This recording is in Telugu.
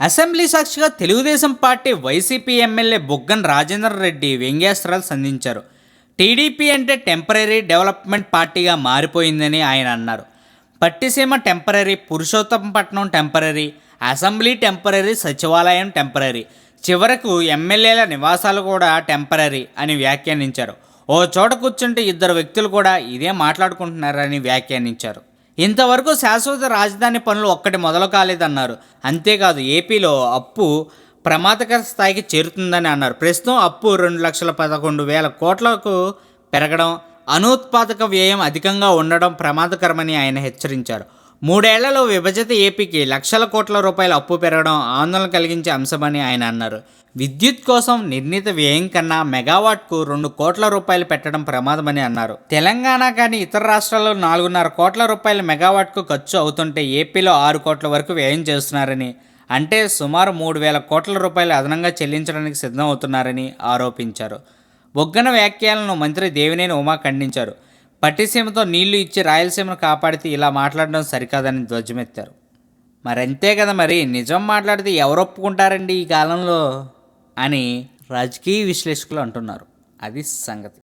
అసెంబ్లీ సాక్షిగా Telugu Desam party YCP MLA Buggana Rajender Reddy వ్యంగ్యాస్త్రాలు సంధించారు. టీడీపీ అంటే టెంపరీ డెవలప్మెంట్ పార్టీగా మారిపోయిందని ఆయన అన్నారు. Pattiseema temporary Purushothapatnam temporary assembly temporary సచివాలయం టెంపరీ. చివరకు ఎమ్మెల్యేల నివాసాలు కూడా టెంపరీ అని వ్యాఖ్యానించారు. ఓ చోట కూర్చుంటే ఇద్దరు వ్యక్తులు కూడా ఇదే మాట్లాడుకుంటున్నారని వ్యాఖ్యానించారు. ఇంతవరకు శాశ్వత రాజధాని పనులు ఒక్కటి మొదలు కాలేదన్నారు అంతేకాదు ఏపీలో అప్పు ప్రమాదకర స్థాయికి చేరుతుందని అన్నారు. ప్రస్తుతం అప్పు రెండు లక్షల పదకొండు వేల కోట్లకు పెరగడం అనుత్పాదక వ్యయం అధికంగా ఉండడం ప్రమాదకరమని ఆయన హెచ్చరించారు. మూడేళ్ళలో విభజిత ఏపీకి లక్షల కోట్ల రూపాయల అప్పు పెరగడం ఆందోళన కలిగించే అంశమని ఆయన అన్నారు. విద్యుత్ కోసం నిర్ణీత వ్యయం కన్నా మెగావాట్కు రెండు కోట్ల రూపాయలు పెట్టడం ప్రమాదమని అన్నారు. తెలంగాణ కానీ ఇతర రాష్ట్రాల్లో నాలుగున్నర కోట్ల రూపాయల మెగావాట్కు ఖర్చు అవుతుంటే ఏపీలో ఆరు కోట్ల వరకు వ్యయం చేస్తున్నారని అంటే సుమారు మూడు వేల కోట్ల రూపాయలు అదనంగా చెల్లించడానికి సిద్ధం అవుతున్నారని ఆరోపించారు. బొగ్గన వ్యాఖ్యలను మంత్రి దేవినేని ఉమా ఖండించారు. పట్టిసీమతో నీళ్ళు ఇచ్చి రాయలసీమను కాపాడితే ఇలా మాట్లాడడం సరికాదని ధ్వజమెత్తారు. మరి కదా మరి? నిజం మాట్లాడితే ఎవరు ఒప్పుకుంటారండి ఈ కాలంలో? అని రాజకీయ విశ్లేషకులు అంటున్నారు. అది సంగతి.